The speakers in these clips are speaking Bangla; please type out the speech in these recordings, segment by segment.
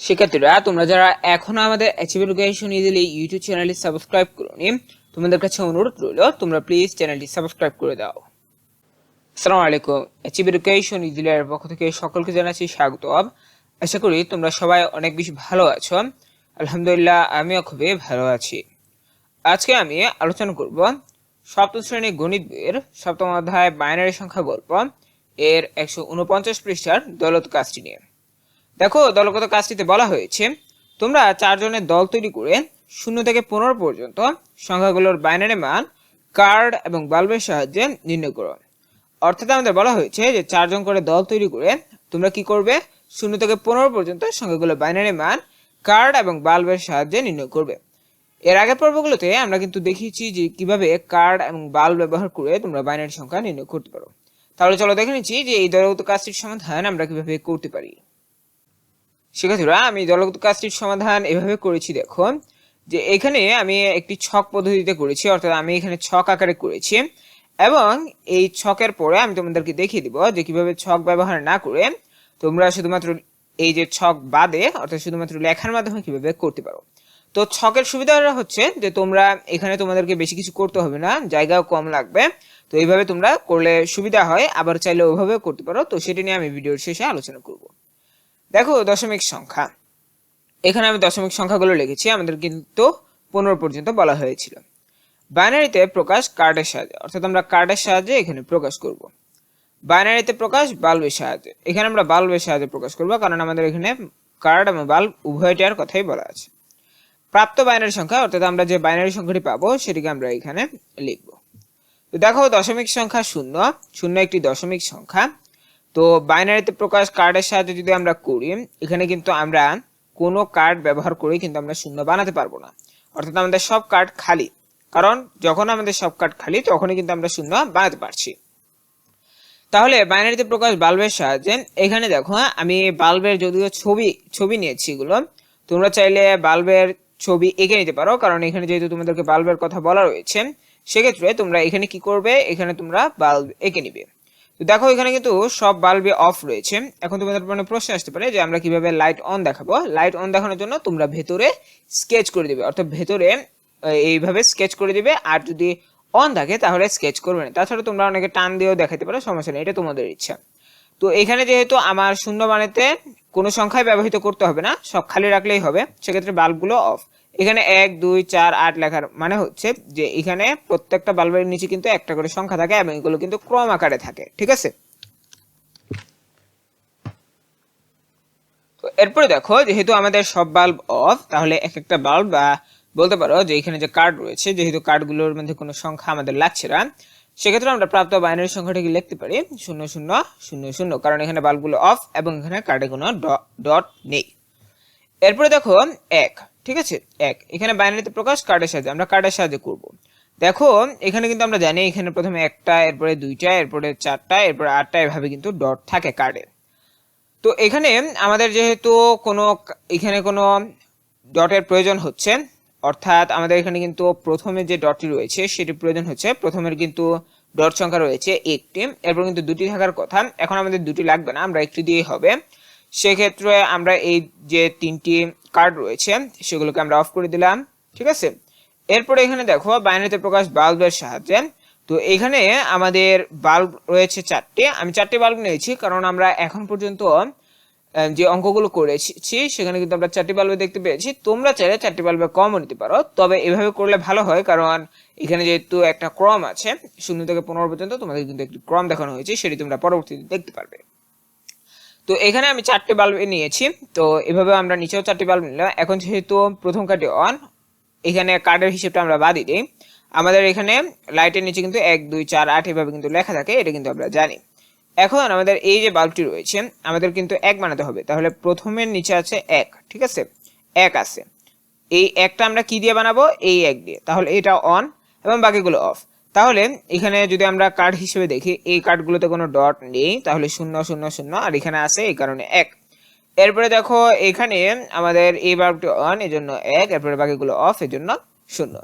শিক্ষার্থীরা, তোমরা যারা এখনও আমাদের অ্যাচিভ এডুকেশন ইজিলি ইউটিউব চ্যানেলটি সাবস্ক্রাইব করোনি, তোমাদের কাছে অনুরোধ রইল, তোমরা প্লিজ চ্যানেলটি সাবস্ক্রাইব করে দাও। আসসালামু আলাইকুম। অ্যাচিভ এডুকেশন ইজিলিয়ার পক্ষ থেকে সকলকে জানাচ্ছি স্বাগত আশা করি তোমরা সবাই অনেক বেশি ভালো আছো। আলহামদুলিল্লাহ, আমিও খুবই ভালো আছি। আজকে আমি আলোচনা করব সপ্তম শ্রেণি গণিত বইয়ের সপ্তম অধ্যায় বাইনারি সংখ্যা গল্প। এর একশো উনপঞ্চাশ পৃষ্ঠার দৌলত কাজটি নিয়ে। দেখো দলগত কাজটিতে বলা হয়েছে, তোমরা চারজনের দল তৈরি করে শূন্য থেকে পনেরো পর্যন্ত সংখ্যাগুলোর বাইনারি মান কার্ড এবং বাল্বের সাহায্যে নির্ণয় করো। অর্থাৎ আমাদের বলা হয়েছে যে চারজন করে দল তৈরি করে তোমরা কি করবে? শূন্য থেকে পনেরো পর্যন্ত সংখ্যাগুলোর বাইনারি মান কার্ড এবং বাল্বের সাহায্যে নির্ণয় করবে। এর আগের পর্বগুলোতে আমরা কিন্তু দেখিয়েছি যে কীভাবে কার্ড এবং বাল্ব ব্যবহার করে তোমরা বাইনারি সংখ্যা নির্ণয় করতে পারো। তাহলে চলো দেখে নিচ্ছি যে এই দলগত কাজটির সমাধান আমরা কীভাবে করতে পারি। শিক্ষার্থীরা, আমি দলগত কাজটির সমাধান এভাবে করেছি, দেখো, যে এখানে আমি একটি ছক পদ্ধতিতে করেছি, অর্থাৎ আমি এখানে ছক আকারে করেছি, এবং এই ছকের পরে আমি তোমাদেরকে দেখিয়ে দিব যে কীভাবে ছক ব্যবহার না করে তোমরা শুধুমাত্র এই যে ছক বাদে, অর্থাৎ শুধুমাত্র লেখার মাধ্যমে কীভাবে করতে পারো। তো ছকের সুবিধাটা হচ্ছে যে তোমরা এখানে তোমাদেরকে বেশি কিছু করতে হবে না, জায়গাও কম লাগবে, তো এইভাবে তোমরা করলে সুবিধা হয়, আবার চাইলে ওইভাবে করতে পারো, তো সেটা নিয়ে আমি ভিডিওর শেষে আলোচনা করব। দেখো দশমিক সংখ্যা। এখানে আমি দশমিক সংখ্যাগুলো লিখেছি, আমাদের কিন্তু পনেরো পর্যন্ত বলা হয়েছিল। বাইনারিতে প্রকাশ কার্ডের সাহায্যে, অর্থাৎ আমরা কার্ডের সাহায্যে এখানে প্রকাশ করব। বাইনারিতে প্রকাশ বাল্বের সাহায্যে, এখানে আমরা বাল্বের সাহায্যে প্রকাশ করব, কারণ আমাদের এখানে কার্ড এবং বাল্ব উভয়টার কথাই বলা আছে। প্রাপ্ত বাইনারি সংখ্যা, অর্থাৎ আমরা যে বাইনারি সংখ্যাটি পাবো, সেটিকে আমরা এখানে লিখব। তো দেখো দশমিক সংখ্যা শূন্য শূন্য একটি দশমিক সংখ্যা। তো বাইনারিতে প্রকাশ কার্ডের সাহায্যে যদি আমরা করি এখানে কিন্তু আমরা কোনো কার্ড ব্যবহার করে কিন্তু আমরা শূন্য বানাতে পারব না। অর্থাৎ আমাদের সব কার্ড খালি। কারণ যখন আমাদের সব কার্ড খালি তখনই কিন্তু আমরা শূন্য বানাতে পারছি। তাহলে বাইনারিতে প্রকাশ বাল্বের সাহায্যে এখানে দেখো হ্যাঁ, আমি বাল্বের যদিও ছবি ছবি নিয়েছি এগুলো তোমরা চাইলে বাল্বের ছবি এঁকে নিতে পারো কারণ এখানে যেহেতু তোমাদেরকে বাল্বের কথা বলা রয়েছে সেক্ষেত্রে তোমরা এখানে কি করবে? এখানে তোমরা বাল্ব এঁকে নিবে। দেখো, এখানে কিন্তু সব বাল্বে অফ রয়েছে। এখন তোমাদের মনে প্রশ্ন আসতে পারে যে আমরা কীভাবে লাইট অন দেখাবো? লাইট অন দেখানোর জন্য তোমরা ভেতরে স্কেচ করে দেবে। অর্থাৎ ভেতরে এইভাবে স্কেচ করে দেবে। আর যদি অন থাকে, তাহলে স্কেচ করবে না। তাছাড়া তোমরা অনেকে টান দিয়েও দেখাতে পারো, সমস্যা নেই, এটা তোমাদের ইচ্ছা। তো এখানে যেহেতু আমার শূন্য বানাতে কোনো সংখ্যায় ব্যবহৃত করতে হবে না, সব খালি রাখলেই হবে, সেক্ষেত্রে বাল্বগুলো অফ এখানে এক, দুই, চার, আট লেখার মানে হচ্ছে যে এখানে প্রত্যেকটা বাল্বের নিচে কিন্তু একটা করে সংখ্যা থাকে এবং এগুলো কিন্তু ক্রম আকারে থাকে, ঠিক আছে? এরপরে দেখো, যেহেতু আমাদের সব বাল্ব অফ তাহলে এক একটা বাল্ব, বা বলতে পারো যে এখানে যে কার্ড রয়েছে, যেহেতু কার্ডগুলোর মধ্যে কোনো সংখ্যা আমাদের লাগছে না, সেক্ষেত্রে আমরা প্রাপ্ত বাইনারি সংখ্যাটাকে লিখতে পারি? শূন্য শূন্য শূন্য শূন্য, কারণ এখানে বাল্বগুলো অফ এবং এখানে কার্ডে কোনো ডট নেই। এরপরে দেখো, এক ঠিক আছে? এক, এখানে বাইনারিতে প্রকাশ কার্ডের সাহায্যে। আমরা কার্ডের সাহায্যে করব। দেখো, এখানে কিন্তু আমরা জানি এখানে প্রথমে একটা, এরপরে দুইটা, এরপরে চারটা, এরপরে আটটা, এভাবে কিন্তু ডট থাকে কার্ডে তো এখানে আমাদের যেহেতু কোনো এখানে কোনো ডটের প্রয়োজন হচ্ছে, অর্থাৎ আমাদের এখানে কিন্তু প্রথমে যে ডটটি রয়েছে সেটি প্রয়োজন হচ্ছে, প্রথমের কিন্তু ডট সংখ্যা রয়েছে একটি, এরপর কিন্তু দুটি থাকার কথা। এখন আমাদের দুটি লাগবে না, আমরা একটি দিয়েই হবে। সেক্ষেত্রে আমরা এই যে তিনটি কার্ড রয়েছে, সেগুলোকে আমরা অফ করে দিলাম, ঠিক আছে? এরপরে এখানে দেখো, বাইনারিতে প্রকাশ বাল্বের সাহায্যে। তো এখানে আমাদের বাল্ব রয়েছে চারটে। আমি চারটে বাল্ব নিয়েছি, কারণ আমরা এখন পর্যন্ত যে অঙ্কগুলো করেছি, সেখানে কিন্তু আমরা চারটি বাল্বে দেখতে পেয়েছি। তোমরা চাইলে চারটি বাল্বে কমও নিতে পারো, তবে এভাবে করলে ভালো হয়, কারণ এখানে যেহেতু একটা ক্রম আছে, শূন্য থেকে পনেরো পর্যন্ত তোমাদের কিন্তু একটি ক্রম দেখানো হয়েছে, সেটি তোমরা পরবর্তীতে দেখতে পারবে। তো এখানে আমি চারটে বাল্ব নিয়েছি। তো এভাবে আমরা নিচেও চারটি বাল্ব নিলাম। এখন যেহেতু প্রথম কার্ডে অন এখানে কার্ডের হিসেবটা আমরা বাদ দিই। আমাদের এখানে লাইটের নিচে কিন্তু এক, দুই, চার, আট এভাবে কিন্তু লেখা থাকে, এটা কিন্তু আমরা জানি। এখন আমাদের এই যে বাল্বটি রয়েছে, আমাদের কিন্তু এক বানাতে হবে। তাহলে প্রথমের নিচে আছে এক, ঠিক আছে? এক আছে। এই একটা আমরা কি দিয়ে বানাবো? এই এক দিয়ে। তাহলে এটা অন এবং বাকিগুলো অফ তাহলে এখানে যদি আমরা কার্ড হিসেবে দেখি, এই কার্ডগুলোতে কোনো ডট নেই, তাহলে শূন্য শূন্য শূন্য, আর এখানে আছে এই কারণে এক। এরপরে দেখো এখানে আমাদের এই বাল্বটি অন এই জন্য এক, এরপরে বাকিগুলো অফ এর জন্য শূন্য।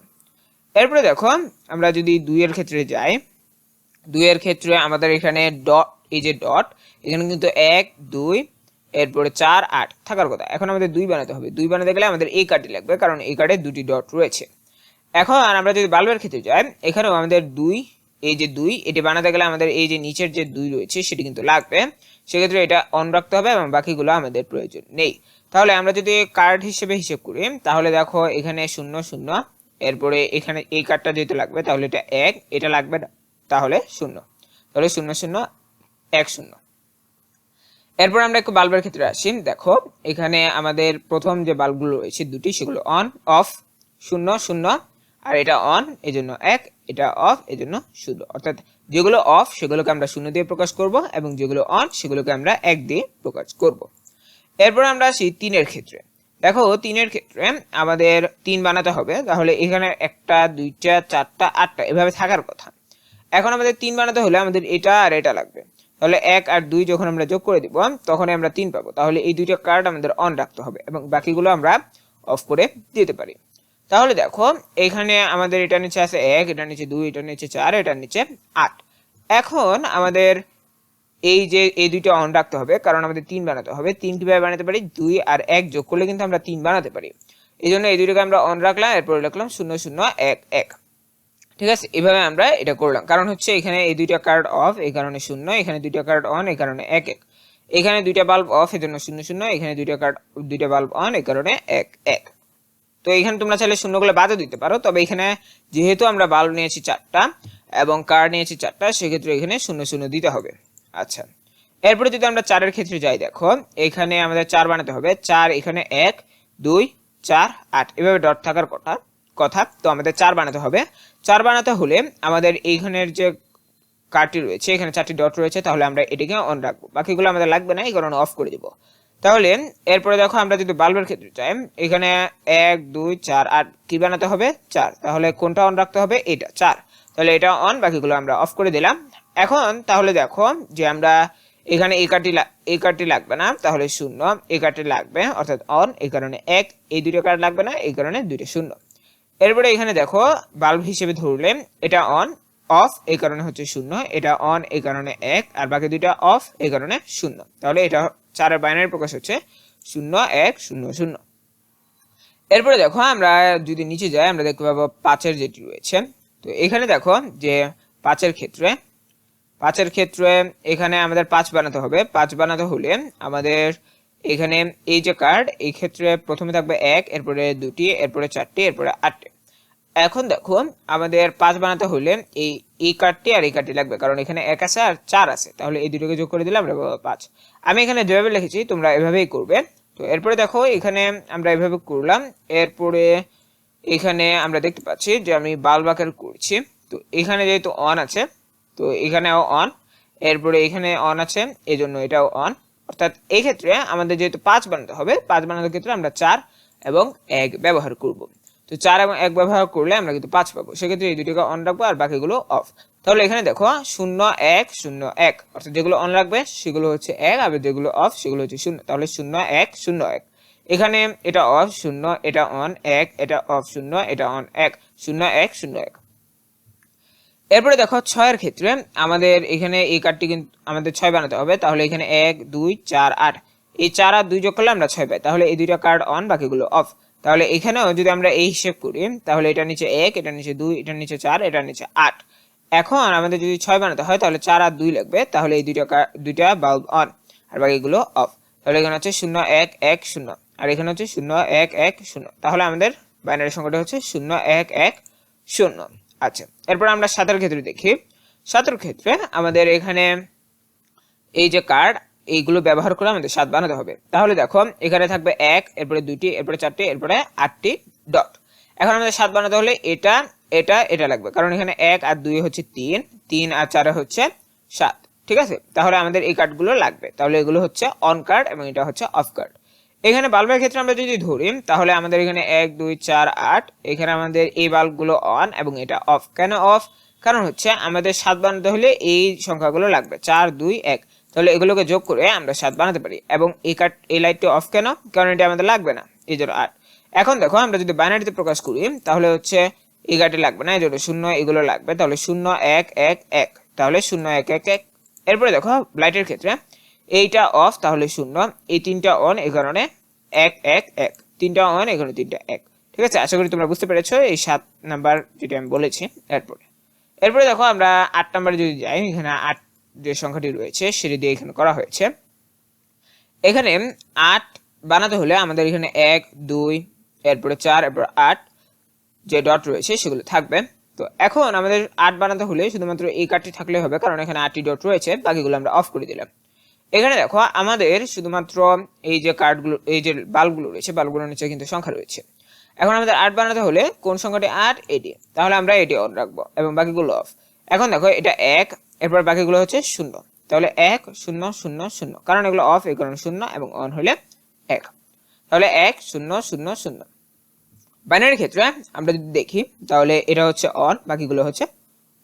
এরপরে দেখো আমরা যদি দুইয়ের ক্ষেত্রে যাই, দুইয়ের ক্ষেত্রে আমাদের এখানে ডট এই যে ডট এখানে কিন্তু এক, দুই, এরপরে চার, আট থাকার কথা। এখন আমাদের দুই বানাতে হবে। দুই বানাতে গেলে আমাদের এই কার্ডটি লাগবে, কারণ এই কার্ডে দুটি ডট রয়েছে। এখন আমরা যদি বাল্বের ক্ষেত্রে যাই, এখানেও আমাদের দুই, এই যে দুই, এটি বানাতে গেলে আমাদের এই যে নিচের যে দুই রয়েছে, সেটি কিন্তু লাগবে। সেক্ষেত্রে এটা অন রাখতে হবে এবং বাকিগুলো আমাদের প্রয়োজন নেই। তাহলে আমরা যদি কার্ড হিসেবে হিসেব করি, তাহলে দেখো এখানে শূন্য শূন্য, এরপরে এখানে এই কার্ডটা যেহেতু লাগবে, তাহলে এটা এক, এটা লাগবে তাহলে শূন্য। তাহলে শূন্য শূন্য, এক, শূন্য। এরপর আমরা একটু বাল্বের ক্ষেত্রে আসি। দেখো, এখানে আমাদের প্রথম যে বাল্বগুলো রয়েছে দুটি, সেগুলো অন অফ শূন্য শূন্য আর এটা অন এই জন্য এক, এটা অফ এই জন্য শূন্য অর্থাৎ যেগুলো অফ সেগুলোকে আমরা শূন্য দিয়ে প্রকাশ করব এবং যেগুলো অন সেগুলোকে আমরা এক দিয়ে প্রকাশ করব। এরপর আমরা আসি তিনের ক্ষেত্রে। দেখো, তিনের ক্ষেত্রে আমাদের তিন বানাতে হবে, তাহলে এখানে একটা, দুইটা, চারটা, আটটা, এভাবে থাকার কথা। এখন আমাদের তিন বানাতে হলে আমাদের এটা আর এটা লাগবে। তাহলে এক আর দুই যখন আমরা যোগ করে দিব তখন আমরা তিন পাবো। তাহলে এই দুইটা কার্ড আমাদের অন রাখতে হবে এবং বাকিগুলো আমরা অফ করে দিতে পারি। তাহলে দেখো, এখানে আমাদের এটা নিচে আছে এক, এটা নিচে দুই, এটা নিচে চার এটার নিচে আট। এখন আমাদের এই যে, এই দুইটা অন রাখতে হবে, কারণ আমাদের তিন বানাতে হবে। তিন কীভাবে বানাতে পারি? দুই আর এক যোগ করলে কিন্তু আমরা তিন বানাতে পারি। এই জন্য এই দুইটাকে আমরা অন রাখলাম, এরপরে রাখলাম শূন্য শূন্য, এক এক। ঠিক আছে? এভাবে আমরা এটা করলাম। কারণ হচ্ছে এখানে এই দুইটা কার্ড অফ এই কারণে শূন্য, এখানে দুইটা কার্ড অন এই কারণে এক এক। এখানে দুইটা বাল্ব অফ এই জন্য শূন্য শূন্য, এখানে দুইটা কার্ড দুইটা বাল্ব অন এই কারণে এক এক। তো এখানে তোমরা চাইলে শূন্যগুলো বাদও দিতে পারো। তবে এখানে যেহেতু আমরা বাল্ব নিয়েছি চারটা এবং কার্ড নিয়েছি চারটা, সেক্ষেত্রে এখানে শূন্য শূন্য দিতে হবে। আচ্ছা। এরপরে যদি আমরা চারের ক্ষেত্রে যাই, দেখো, এখানে আমাদের চার বানাতে হবে। চার এখানে এক, দুই, চার, আট। এভাবে ডট থাকার কথা কথা। তো আমাদের চার বানাতে হবে। চার বানাতে হলে আমাদের এইখানের যে কার্ডটি রয়েছে, এখানে চারটি ডট রয়েছে, তাহলে আমরা এটিকে অন রাখব। বাকিগুলো আমাদের লাগবে না, এই কারণে অফ করে দিব। তাহলে এরপরে দেখো আমরা যদি বাল্বের ক্ষেত্রে চাই এখানে এক, দুই, চার আর কি বানাতে হবে? চার। তাহলে কোনটা অন রাখতে হবে? এটা, চার। তাহলে এটা অন বাকিগুলো আমরা অফ করে দিলাম। এখন তাহলে দেখো যে আমরা এখানে এই কার্ডটি এই কার্ডটি লাগবে না, তাহলে শূন্য। এই কার্ডটি লাগবে, অর্থাৎ অন এই কারণে এক। এই দুটো কার্ড লাগবে না, এই কারণে দুইটা শূন্য। এরপরে এখানে দেখো বাল্ব হিসেবে ধরলে এটা অন অফ এই কারণে হচ্ছে শূন্য, এটা অন এই কারণে এক, আর বাকি দুইটা অফ এই কারণে শূন্য। তাহলে এটা চারের বাইনারি প্রকাশ হচ্ছে শূন্য, এক, শূন্য শূন্য। এরপরে দেখো, আমরা যদি নিচে যাই, আমরা দেখতে পাবো পাঁচের যেটি রয়েছে। তো এখানে দেখো যে পাঁচের ক্ষেত্রে পাঁচের ক্ষেত্রে এখানে আমাদের পাঁচ বানাতে হবে। পাঁচ বানাতে হলে আমাদের এখানে এই যে কার্ড এই ক্ষেত্রে প্রথমে থাকবে এক, এরপরে দুটি, এরপরে চারটি, এরপরে আটটি। এখন দেখো, আমাদের পাঁচ বানাতে হলে এই এই কার্ডটি আর এই কার্ডটি লাগবে, কারণ এখানে এক আছে আর চার আছে। তাহলে এই দুটোকে যোগ করে দিলে আমরা পাঁচ। আমি এখানে যেভাবে লিখেছি, তোমরা এভাবেই করবে। তো এরপরে দেখো, এখানে আমরা এভাবে করলাম, এরপরে এখানে আমরা দেখতে পাচ্ছি যে আমি বাল্ব আকার করছি। তো এখানে যেহেতু অন আছে, তো এখানেও অন এরপরে এখানে অন আছে এই জন্য এটাও অন অর্থাৎ এই ক্ষেত্রে আমাদের যেহেতু পাঁচ বানাতে হবে, পাঁচ বানানোর ক্ষেত্রে আমরা চার এবং এক ব্যবহার করব। তো চার এবং এক ব্যবহার করলে আমরা কিন্তু পাঁচ পাবো। সেক্ষেত্রে এই দুটিকে অন রাখব আর বাকিগুলো অফ তাহলে এখানে দেখো শূন্য এক শূন্য এক। অর্থাৎ যেগুলো অন রাখবে, সেগুলো হচ্ছে এক আর যেগুলো অফ সেগুলো হচ্ছে শূন্য। তাহলে শূন্য এক শূন্য এক। এখানে এটা অফ শূন্য, এটা অন এক, এটা অফ শূন্য, এটা অন এক। শূন্য এক শূন্য এক। এরপরে দেখো, ছয়ের ক্ষেত্রে আমাদের এখানে এই কার্ডটি কিন্তু, আমাদের ছয় বানাতে হবে। তাহলে এখানে এক, দুই, চার, আট। এই চার আর দুই যোগ করলে আমরা ছয় পাই। তাহলে এই দুইটা কার্ড অন বাকিগুলো অফ তাহলে এখানেও যদি আমরা এই হিসেব করি, তাহলে এটা নিচে এক, এটা নিচে দুই, এটা নিচে চার, এটা নিচে আট। এখন আমাদের যদি ছয় বানাতে হয়, তাহলে চার আর দুই লাগবে, তাহলে এই দুইটা দুইটা বাল্ব অন আর বাকিগুলো অফ তাহলে এখানে হচ্ছে শূন্য, এক এক, শূন্য। আর এখানে হচ্ছে শূন্য, এক এক, শূন্য। তাহলে আমাদের বাইনারি সংখ্যাটা হচ্ছে শূন্য, এক এক, শূন্য। আচ্ছা এরপর আমরা সাতের ক্ষেত্রে দেখি। সাতের ক্ষেত্রে আমাদের এখানে এই যে কার্ড এইগুলো ব্যবহার করে আমাদের সাত বানাতে হবে। তাহলে দেখো, এখানে থাকবে এক, এরপরে দুইটি, এরপরে চারটি, এরপরে আটটি ডট। এখন আমাদের সাত বানাতে হলে এটা এটা এটা লাগবে। কারণ এখানে এক আর দুই হচ্ছে তিন তিন আর চারে হচ্ছে সাত। ঠিক আছে? তাহলে আমাদের এই কার্ডগুলো লাগবে। তাহলে এগুলো হচ্ছে অন কার্ড এবং এটা হচ্ছে অফ কার্ড এখানে বাল্বের ক্ষেত্রে আমরা যদি ধরি, তাহলে আমাদের এখানে এক, দুই, চার, আট, এখানে আমাদের এই বাল্বগুলো অন এবং এটা অফ কেন অফ কারণ হচ্ছে আমাদের সাত বানাতে হলে এই সংখ্যাগুলো লাগবে। চার, দুই, এক। তাহলে এগুলোকে যোগ করে আমরা সাত বানাতে পারি। এবং এই কাট এই লাইটটি অফ কেন? কারণ এটা আমাদের লাগবে না, এই জন্য আট এখন দেখো, আমরা যদি বাইনারিতে প্রকাশ করি, তাহলে হচ্ছে এই গাটি লাগবে না, এই জন্য শূন্য, এগুলো লাগবে। তাহলে শূন্য, এক এক এক। তাহলে শূন্য, এক এক এক। এরপরে দেখো লাইটের ক্ষেত্রে এইটা অফ তাহলে শূন্য। এই তিনটা অন এই কারণে এক এক এক। তিনটা অন এখানে তিনটা এক। ঠিক আছে? আশা করি তোমরা বুঝতে পেরেছ এই সাত নাম্বার যেটা আমি বলেছি এরপরে। এরপরে দেখো, আমরা আট নাম্বারে যদি যাই, এখানে আট যে সংখ্যাটি রয়েছে, সেটি দিয়ে এখানে করা হয়েছে। এখানে আট বানাতে হলে আমাদের এখানে এক, দুই, এরপরে চার, এরপর আট যে ডট রয়েছে, সেগুলো থাকবে। তো এখন আমাদের আট বানাতে হলে শুধুমাত্র এই কার্ডটি থাকলে হবে, কারণ এখানে আটটি ডট রয়েছে, বাকিগুলো আমরা অফ করে দিলাম। এখানে দেখো, আমাদের শুধুমাত্র এই যে কার্ডগুলো, এই যে বাল্বগুলো রয়েছে, বাল্বগুলোর নিচে কিন্তু সংখ্যা রয়েছে। এখন আমাদের আট বানাতে হলে কোন সংখ্যাটি আট? এটি। তাহলে আমরা এটি অন রাখব, এবং বাকিগুলো অফ এখন দেখো, এটা এক এরপর বাকিগুলো হচ্ছে শূন্য। তাহলে এক, শূন্য শূন্য শূন্য। কারণ এগুলো অফ এই কারণে শূন্য এবং অন হলে এক। তাহলে এক, শূন্য শূন্য শূন্য। বাইনারি ক্ষেত্রে আমরা যদি দেখি, তাহলে এটা হচ্ছে অন বাকিগুলো হচ্ছে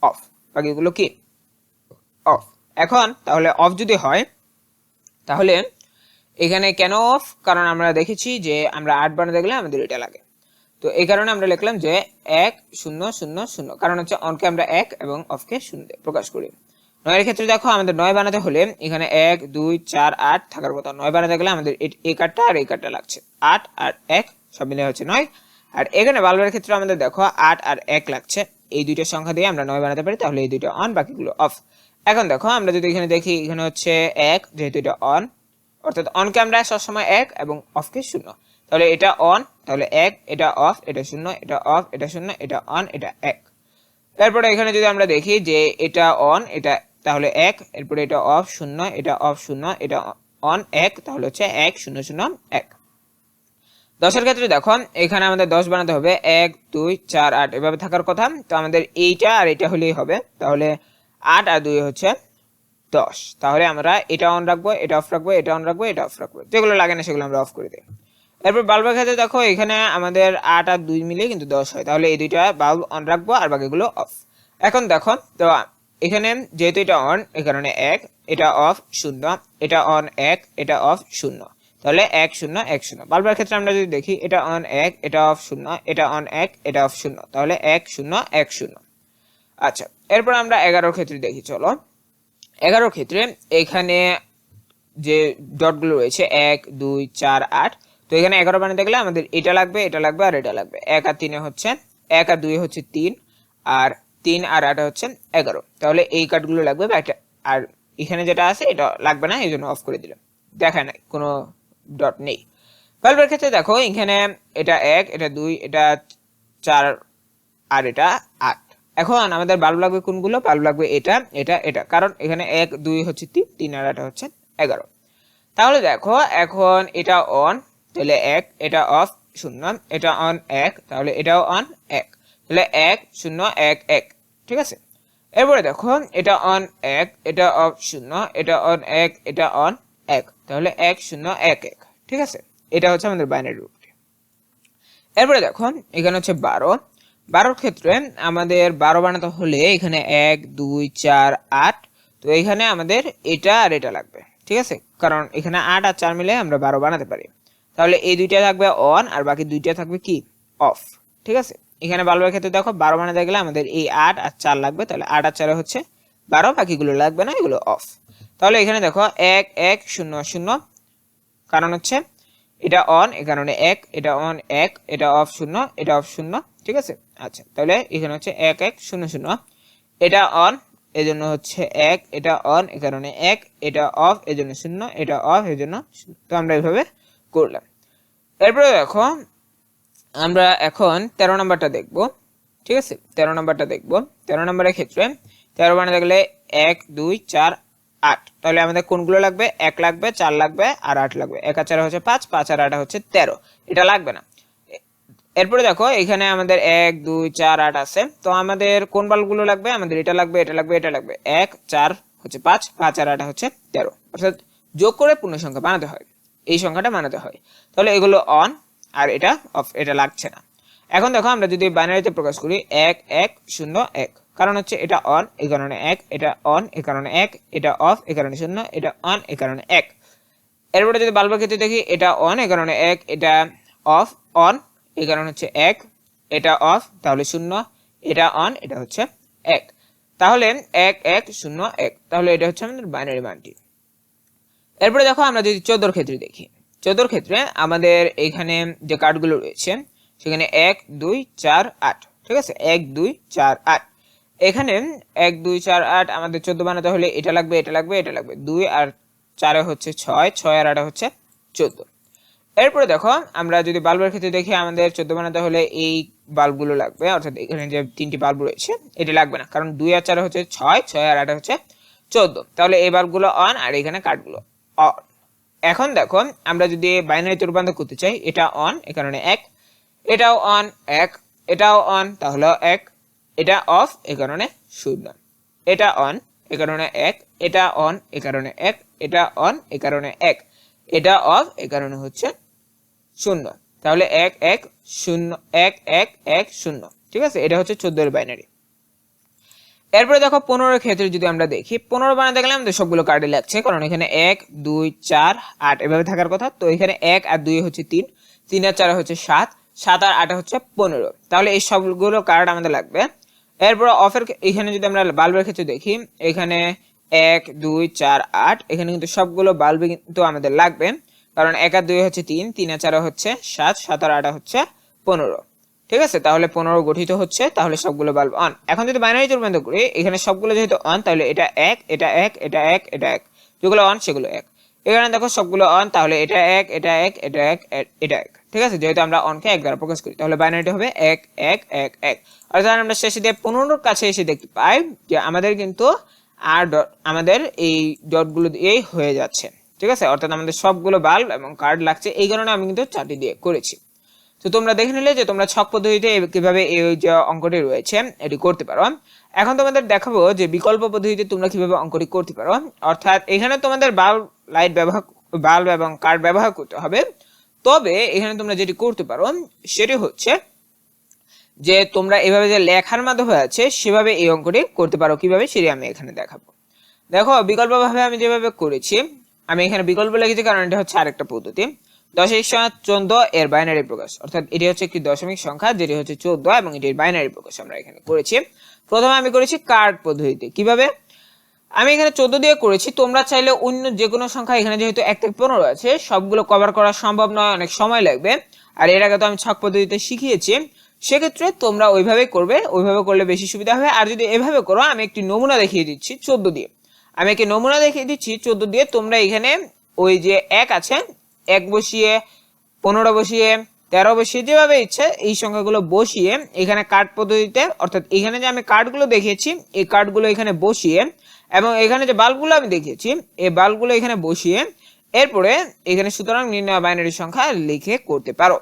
অফ বাকিগুলো কি? অফ এখন তাহলে অফ যদি হয়, তাহলে এখানে কেন অফ কারণ আমরা দেখেছি যে আমরা আট বানাতে গেলে আমাদের এটা লাগে। তো এই কারণে আমরা লিখলাম যে এক, শূন্য শূন্য শূন্য। কারণ হচ্ছে অনকে আমরা এক এবং অফকে শূন্য প্রকাশ করি। নয়ের ক্ষেত্রে দেখো আমাদের নয় বানাতে হলে এখানে এক, দুই, চার, আট থাকার কথা। নয় বানাতে গেলে আমাদের এই কার্ডটা আর এই কার্ডটা লাগছে। আট আর এক সব মিলে হচ্ছে নয়। আর এখানে বাল্বের ক্ষেত্রে আমাদের দেখো আট আর এক লাগছে। এই দুইটা সংখ্যা দিয়ে আমরা নয় বানাতে পারি, তাহলে এই দুইটা অন বাকিগুলো অফ এখন দেখো, আমরা যদি এখানে দেখি, এখানে হচ্ছে এক, যেহেতু এটা অন অর্থাৎ অনকে আমরা সবসময় এক এবং অফকে শূন্য। তাহলে এটা অন তাহলে এক, এটা অফ এটা শূন্য, এটা অফ এটা শূন্য, এটা অন এটা এক। তারপরে এখানে যদি আমরা দেখি যে এটা অন এটা তাহলে এক, এরপরে এটা অফ শূন্য, এটা অফ শূন্য, এটা অন এক, তাহলে হচ্ছে এক, শূন্য শূন্য, এক। দশের ক্ষেত্রে দেখো, এখানে আমাদের দশ বানাতে হবে, এক, দুই, চার, আট, এভাবে থাকার কথা। তো আমাদের এইটা আর এটা হলেই হবে। তাহলে আট আর দুই হচ্ছে দশ। তাহলে আমরা এটা অন রাখব, এটা অফ রাখব, এটা অন রাখব, এটা অফ রাখব। যেগুলো লাগে না, সেগুলো আমরা অফ করে দিই। এরপর বাল্বের ক্ষেত্রে দেখো, এখানে আমাদের আট আর দুই মিলে কিন্তু দশ হয়। তাহলে এই দুইটা বাল্ব অন রাখব, আর বাকিগুলো অফ এখন দেখো, তো এখানে যেহেতু এটা অন এই কারণে এক, এটা অফ শূন্য, এটা অন এক, এটা অফ শূন্য। তাহলে এক শূন্য এক শূন্য। বাল্বের ক্ষেত্রে আমরা যদি দেখি, এটা অন এক, এটা অফ শূন্য, এটা অন এক, এটা অফ শূন্য। তাহলে এক শূন্য এক শূন্য। আচ্ছা এরপর আমরা এগারোর ক্ষেত্রে দেখি, চলো। এগারোর ক্ষেত্রে এখানে যে ডটগুলো রয়েছে, এক, দুই, চার, আট, তো এখানে এগারো বানাতে গেলে আমাদের এটা লাগবে এটা লাগবে, আর এটা লাগবে। এক আর তিনে হচ্ছে, এক আর দুই হচ্ছে তিন, আর তিন আর আট হচ্ছে এগারো। তাহলে এই কার্ডগুলো লাগবে বা আর এখানে যেটা আছে, এটা লাগবে না, এই জন্য অফ করে দিলাম। দেখায় নাই, কোনো ডট নেই। বাল্বের ক্ষেত্রে দেখো, এখানে এটা এক, এটা দুই, এটা চার, আর এটা আট। এখন আমাদের বাল্ব লাগবে কোনগুলো? বাল্ব লাগবে এটা এটা এটা। কারণ এখানে এক, দুই হচ্ছে তিন তিন আর আট হচ্ছে এগারো। তাহলে দেখো, এখন এটা অন তাহলে এক, এটা অফ শূন্য, এটা অন এক, তাহলে এটাও অন এক। তাহলে এক, শূন্য, এক এক। ঠিক আছে? এরপরে দেখো এটা অন এক, এটা অফ শূন্য, এটা অন এক, এটা অন এক। তাহলে এক শূন্য এক এক, ঠিক আছে? এটা হচ্ছে আমাদের বাইনারি রূপটি এরপরে দেখো এখানে হচ্ছে বারো। বারোর ক্ষেত্রে আমাদের বারো বানাতে হলে এখানে এক, দুই, চার, আট। তো এখানে আমাদের এটা আর এটা লাগবে, ঠিক আছে? কারণ এখানে আট আর চার মিলে আমরা বারো বানাতে পারি। তাহলে এই দুইটা থাকবে অন আর বাকি দুইটা থাকবে কি? অফ ঠিক আছে? এখানে বাল্বের ক্ষেত্রে দেখো বারো বানাতে গেলে আমাদের এই আট আর চার লাগবে, তাহলে আট আর চারে হচ্ছে বারো, বাকিগুলো লাগবে না, এগুলো অফ তাহলে এখানে দেখো এক এক, শূন্য শূন্য, কারণ হচ্ছে এটা অন এ কারণে এক, এটা অন এক, এটা অফ শূন্য, এটা অফ শূন্য, ঠিক আছে? আচ্ছা তাহলে এখানে হচ্ছে এক এক, শূন্য শূন্য, এটা অন এজন্য হচ্ছে এক, এটা অন এ কারণে এক, এটা অফ এজন্য শূন্য, এটা অফ এজন্য তো আমরা এইভাবে করলাম। এরপরে দেখো আমরা এখন তেরো নাম্বারটা দেখব, ঠিক আছে? তেরো নাম্বারটা দেখব। তেরো নাম্বারের ক্ষেত্রে তেরো বানাতে গেলে এক, দুই, চার, আট। তাহলে আমাদের কোনগুলো লাগবে? এক লাগবে, চার লাগবে, আর আট লাগবে। এক আর হচ্ছে পাঁচ পাঁচ আর আট হচ্ছে তেরো। এটা লাগবে না। এরপরে দেখো, এখানে আমাদের এক, দুই, চার, আট আছে। তো আমাদের কোন বাল্বগুলো লাগবে? আমাদের এটা লাগবে এটা লাগবে এটা লাগবে। এক, চার হচ্ছে পাঁচ পাঁচ আর আট হচ্ছে তেরো। অর্থাৎ যোগ করে পূর্ণ সংখ্যা বানাতে হয়। এই সংখ্যাটা বানাতে হয়। তাহলে এগুলো অন আর এটা অফ এটা লাগছে না। এখন দেখো আমরা যদি বাইনারিতে প্রকাশ করি, এক এক, শূন্য, এক। কারণ হচ্ছে এটা অন এই কারণে এক, এটা অন এ কারণে এক, এটা অফ এ কারণে শূন্য, এটা অন এই কারণে এক। এরপরে যদি বাল্বের ক্ষেত্রে দেখি, এটা অন এ কারণে এক, এটা অফ অন এই কারণে হচ্ছে এক, এটা অফ তাহলে শূন্য, এটা অন এটা হচ্ছে এক। তাহলে এক এক, শূন্য, এক। তাহলে এটা হচ্ছে আমাদের বাইনারি মানটি এরপরে দেখো আমরা যদি চোদ্দোর ক্ষেত্রে দেখি। চোদ্দোর ক্ষেত্রে আমাদের এখানে যে কার্ডগুলো রয়েছে, সেখানে এক, দুই, চার, আট, ঠিক আছে? এক, দুই, চার, আট। এখানে এক, দুই, চার, আট আমাদের চোদ্দ বানাতে হলে এটা লাগবে এটা লাগবে এটা লাগবে। দুই আর চারে হচ্ছে ছয় ছয় আর আটে হচ্ছে চোদ্দ। এরপরে দেখো, আমরা যদি বাল্বের ক্ষেত্রে দেখি, আমাদের চোদ্দ বানাতে হলে এই বাল্বগুলো লাগবে, অর্থাৎ এখানে যে তিনটি বাল্ব রয়েছে, এটা লাগবে না। কারণ দুই আর চারে হচ্ছে ছয় ছয় আর আটে হচ্ছে চোদ্দ। তাহলে এই বাল্বগুলো অন আর এখানে কাঠগুলো অন এখন দেখো, আমরা যদি বাইনারিতে রূপান্তর করতে চাই এটা অন এ কারণে এক। এটাও অন এক। এটাও অন তাহলে এক। এটা অফ এ কারণে শূন্য। এটা অন এ কারণে এক। এটা অন এ কারণে এক। এটা অন এ কারণে এক। এটা অফ এ কারণে হচ্ছে শূন্য। তাহলে এক এক, শূন্য, এক এক এক, শূন্য। ঠিক আছে? এটা হচ্ছে চোদ্দোর বাইনারি এরপরে দেখো পনেরোর ক্ষেত্রে যদি আমরা দেখি, পনেরো বানাতে গেলে আমাদের সবগুলো কার্ডে লাগছে। কারণ এখানে এক, দুই, চার, আট এভাবে থাকার কথা। তো এখানে এক আর দুই হচ্ছে তিন। তিন আর চার হচ্ছে সাত। সাত আর আট হচ্ছে পনেরো। তাহলে এই সবগুলো কার্ড আমাদের লাগবে। এরপর অফের এখানে যদি আমরা বাল্বের ক্ষেত্রে দেখি, এখানে এক, দুই, চার, আট, এখানে কিন্তু সবগুলো বাল্বে কিন্তু আমাদের লাগবে। কারণ এক আর দুই হচ্ছে তিন তিন আর চার হচ্ছে সাত সাত আর আট হচ্ছে পনেরো। ঠিক আছে? তাহলে পনেরো গঠিত হচ্ছে, তাহলে সবগুলো বাল্ব অন এখন যদি বাইনারি রূপান্তর করি, এখানে সবগুলো যেহেতু অন তাহলে এটা এক এটা এক এটা এক এটা এক। যেগুলো অন সেগুলো এক। এখানে দেখো সবগুলো অন তাহলে এটা এক এটা এক এটা এক এটা এক। ঠিক আছে? যেহেতু আমরা অনকে এক দ্বারা প্রকাশ করি, তাহলে বাইনারিটা হবে এক এক এক এক। অর্থাৎ আমরা শেষে দিয়ে পনেরোর কাছে এসে দেখতে পাই যে আমাদের কিন্তু আর ডট আমাদের এই ডটগুলো দিয়েই হয়ে যাচ্ছে। ঠিক আছে? অর্থাৎ আমাদের সবগুলো বাল্ব এবং কার্ড লাগছে। এই কারণে আমি কিন্তু চারটি দিয়ে করেছি। তো তোমরা দেখে নিলে যে তোমরা ছক পদ্ধতিতে কীভাবে এই যে অঙ্কটি রয়েছে, এটি করতে পারো। এখন তোমাদের দেখাবো যে বিকল্প পদ্ধতিতে তোমরা কীভাবে অঙ্কটি করতে পারো। অর্থাৎ এখানে তোমাদের বাল্ব লাইট ব্যবহার, বাল্ব এবং কার্ড ব্যবহার করতে হবে। তবে এখানে তোমরা যেটি করতে পারো, সেটি হচ্ছে যে তোমরা এভাবে যে লেখার মাধ্যমে আছে, সেভাবে এই অঙ্কটি করতে পারো। কীভাবে? সেটি আমি এখানে দেখাবো। দেখো, বিকল্পভাবে আমি যেভাবে করেছি, আমি এখানে বিকল্প লিখেছি কারণ এটা হচ্ছে আরেকটা পদ্ধতি। দশমিক সংখ্যা চোদ্দ এর বাইনারি প্রকাশ। অর্থাৎ এটি হচ্ছে একটি দশমিক সংখ্যা, যেটি হচ্ছে চোদ্দ এবং এটির বাইনারি প্রকাশ আমরা এখানে করেছি। প্রথমে আমি করেছি কার্ড পদ্ধতিতে। কীভাবে? আমি এখানে চোদ্দ দিয়ে করেছি। তোমরা চাইলে অন্য যে কোনো সংখ্যা, এখানে যেহেতু এক থেকে পনেরো আছে, সবগুলো কভার করা সম্ভব নয়, অনেক সময় লাগবে। আর এর আগে তো আমি ছক পদ্ধতিতে শিখিয়েছি। সেক্ষেত্রে তোমরা ওইভাবে করবে, ওইভাবে করলে বেশি সুবিধা হবে। আর যদি এভাবে করো, আমি একটি নমুনা দেখিয়ে দিচ্ছি চোদ্দ দিয়ে। আমি একটি নমুনা দেখিয়ে দিচ্ছি, চোদ্দ দিয়ে তোমরা এখানে ওই যে এক আছে এক বসিয়ে, পনেরো বসিয়ে, তেরো বসিয়ে, যেভাবে ইচ্ছে এই সংখ্যাগুলো বসিয়ে এখানে কার্ড পদ্ধতিতে, অর্থাৎ এখানে যে আমি কার্ডগুলো দেখিয়েছি, এই কার্ডগুলো এখানে বসিয়ে এবং এখানে যে বাল্বগুলো আমি দেখিয়েছি, এই বাল্বগুলো এখানে বসিয়ে এরপরে এখানে সুতরাং নির্ণয় বাইনারি সংখ্যা লিখে করতে পারো।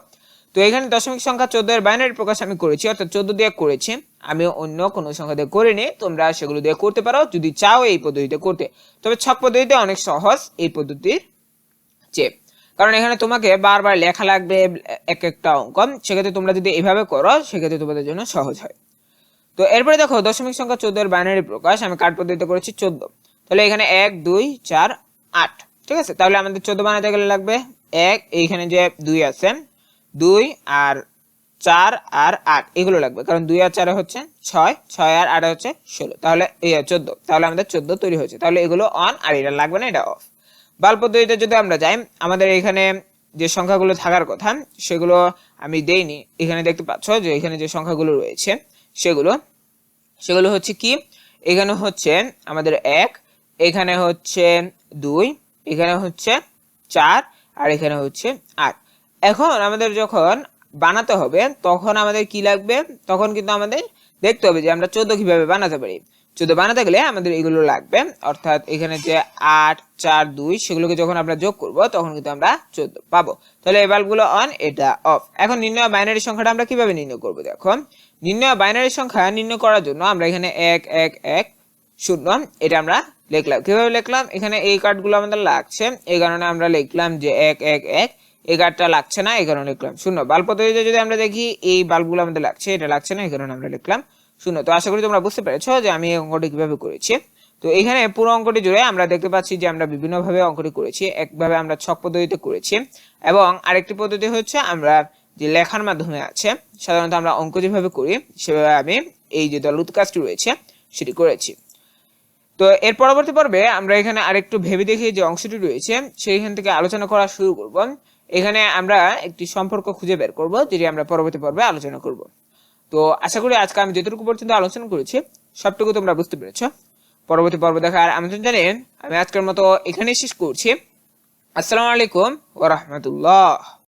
তো এখানে দশমিক সংখ্যা চোদ্দ এর বাইনারি প্রকাশ আমি করেছি, অর্থাৎ চোদ্দ দিয়ে করেছি, আমি অন্য কোনো সংখ্যা দিয়ে করিনি, তোমরা সেগুলো দিয়ে করতে পারো, যদি চাও এই পদ্ধতিতে করতে। তবে ছক পদ্ধতিতে অনেক সহজ এই পদ্ধতির চেয়ে। কারণ এখানে তোমাকে বারবার লেখা লাগবে এক একটা অঙ্ক সেক্ষেত্রে তোমরা যদি এভাবে করো, সেক্ষেত্রে তোমাদের জন্য সহজ হয়। তো এরপরে দেখো, দশমিক সংখ্যা চোদ্দ এর বাইনারি প্রকাশ। আমি কাঠ পদ্ধতিতে করেছি চোদ্দ। তাহলে এখানে এক, দুই, চার, আট। ঠিক আছে? তাহলে আমাদের চোদ্দ বানাতে গেলে লাগবে এক। এইখানে যে দুই আছে, দুই আর চার আর আট, এগুলো লাগবে। কারণ দুই আর চারে হচ্ছে ছয় ছয় আর আট হচ্ছে ষোলো। তাহলে এই চোদ্দ। তাহলে আমাদের চোদ্দ তৈরি হয়েছে। তাহলে এগুলো অন আর এটা লাগবে না, এটা অফ বাল পদ্ধতিতে যদি আমরা যাই, আমাদের এখানে যে সংখ্যাগুলো থাকার কথা, সেগুলো আমি দেইনি। এখানে দেখতে পাচ্ছ যে এখানে যে সংখ্যাগুলো রয়েছে, সেগুলো সেগুলো হচ্ছে কি? এখানে হচ্ছে আমাদের এক, এখানে হচ্ছে দুই, এখানে হচ্ছে চার, আর এখানে হচ্ছে আট। এখন আমাদের যখন বানাতে হবে, তখন আমাদের কি লাগবে? তখন কিন্তু আমাদের দেখতে হবে যে আমরা চোদ্দ কীভাবে বানাতে পারি। চোদ্দ বানাতে গেলে আমাদের এগুলো লাগবে। অর্থাৎ এখানে যে আট, চার, দুই, সেগুলোকে যখন আমরা যোগ করব, তখন কিন্তু আমরা চোদ্দ পাবো। তাহলে এই বাল্বগুলো অন এটা অফ এখন নির্ণয় বাইনারি সংখ্যাটা আমরা কীভাবে নির্ণয় করব, দেখো? নির্ণয় বাইনারি সংখ্যা নির্ণয় করার জন্য আমরা এখানে এক এক এক, শূন্য, এটা আমরা লিখলাম। কীভাবে লিখলাম? এখানে এই কার্ডগুলো আমাদের লাগছে। এই কারণে আমরা লিখলাম যে এক এক এক। এই কার্ডটা লাগছে না, এই কারণে লিখলাম শূন্য। বাল্ব পদ্ধতিতে যদি আমরা দেখি, এই বাল্বগুলো আমাদের লাগছে, এটা লাগছে না, এই কারণে আমরা লিখলাম শূন্য। তো আশা করি তোমরা বুঝতে পেরেছ যে আমি এই অঙ্কটি কীভাবে করেছি। তো এখানে পুরো অঙ্কটি জুড়ে আমরা দেখতে পাচ্ছি যে আমরা বিভিন্নভাবে অঙ্কটি করেছি, একভাবে আমরা ছক পদ্ধতিতে করেছি এবং আরেকটি পদ্ধতি হচ্ছে আমরা যে লেখার মাধ্যমে আছে, সাধারণত আমরা অঙ্ক যেভাবে করি, সেভাবে আমি এই যে দলুৎ কাজটি রয়েছে, সেটি করেছি। তো এর পরবর্তী পর্বে আমরা এখানে আরেকটু ভেবে দেখি যে অংশটি রয়েছে, সেইখান থেকে আলোচনা করা শুরু করব। এখানে আমরা একটি সম্পর্ক খুঁজে বের করব, যেটি আমরা পরবর্তী পর্বে আলোচনা করব। তো আশা করি আজকে আমি যতটুকু পর্যন্ত আলোচনা করেছি, সবটুকু তোমরা বুঝতে পেরেছ। পরবর্তী পর্ব দেখার আমন্ত্রণ জানিয়ে আমি আজকের মতো এখানেই শেষ করছি। আসসালামু আলাইকুম ওয়া রাহমাতুল্লাহ।